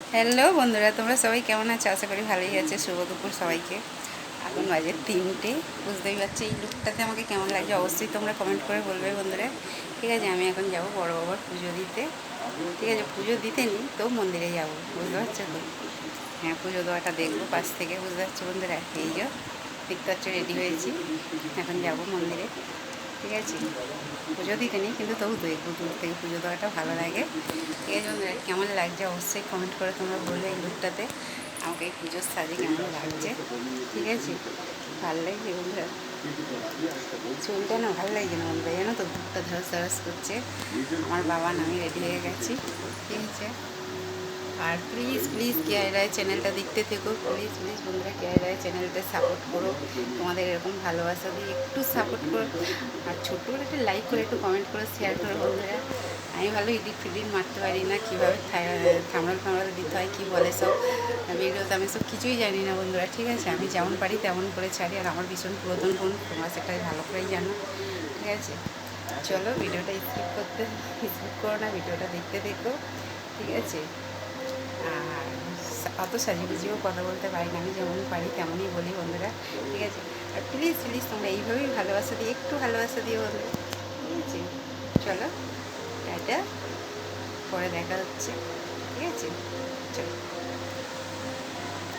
Hello বন্ধুরা, তোমরা সবাই কেমন আছো? আশা করি ভালোই আছে। শুভ দুপুর সবাইকে। এখন বাজে তিনটে, বুঝতেই পারছি এই লুকটাতে আমাকে কেমন লাগছে? অবশ্যই তোমরা কমেন্ট করে বলবে বন্ধুরা। ঠিক আছে, আমি এখন যাব বড় বাবার পুজো দিতে। ঠিক আছে, পুজো দিতে নি তো মন্দিরে যাব, বুঝতে পারছ তো? হ্যাঁ পুজো দেওয়াটা দেখব পাশ থেকে, বুঝতে পারছ বন্ধুরা? এই যে, দেখতে পাচ্ছ রেডি হয়েছি। এখন যাব মন্দিরে। ঠিক আছে? পুজো দিতে নেই, কিন্তু তবু দেখব দূর থেকে পুজো দেওয়াটা ভালো লাগে। ঠিক আছে বন্ধুরা, কেমন লাগছে অবশ্যই কমেন্ট করে তোমরা বলবে এই লুকটাতে আমাকে এই পুজোর সাজে কেমন লাগছে। ঠিক আছে? ভালো লাগছে বন্ধুরা? চুলটা না ভালো লাগছে না বন্ধুরা, জানো তো? ধরস ধরস করছে। আমার বাবা না আমি রেডি হয়ে গেছি। ঠিক আছে? আর প্লিজ প্লিজ কেয়ার রায় চ্যানেলটা দেখতে থেকো। প্লিজ প্লিজ বন্ধুরা কেয়ার রায় চ্যানেলটা সাপোর্ট করো। তোমাদের এরকম ভালোবাসা দিয়ে একটু সাপোর্ট করো। আর ছোট্ট করে একটা লাইক করে, একটু কমেন্ট করে শেয়ার করো বন্ধুরা। আমি ভালো এডিট ফিডিট মারতে পারি না, কীভাবে থামড়াল ফামড়াল দিতে হয়, কী বলে সব। ভিডিওতে আমি সব কিছুই জানি না বন্ধুরা, ঠিক আছে? আমি যেমন পারি তেমন করে ছাড়ি, আর আমার ভীষণ পুরাতন ফোন তোমরা সেটা ভালো করেই জানো, ঠিক আছে? চলো ভিডিওটা স্কিপ করতে স্কিপ করো না ভিডিওটা দেখতে দেখো ঠিক আছে? অত সাজিয়ে কথা বলতে পারি না, আমি যেমন পারি তেমনই বলি বন্ধুরা, ঠিক আছে? আর প্লিজ প্লিজ তোমরা এইভাবেই ভালোবাসা দিয়ে, একটু ভালোবাসা দিয়ে বন্ধুরা ঠিক আছে? চলো এটা পরে দেখা হচ্ছে। ঠিক আছে?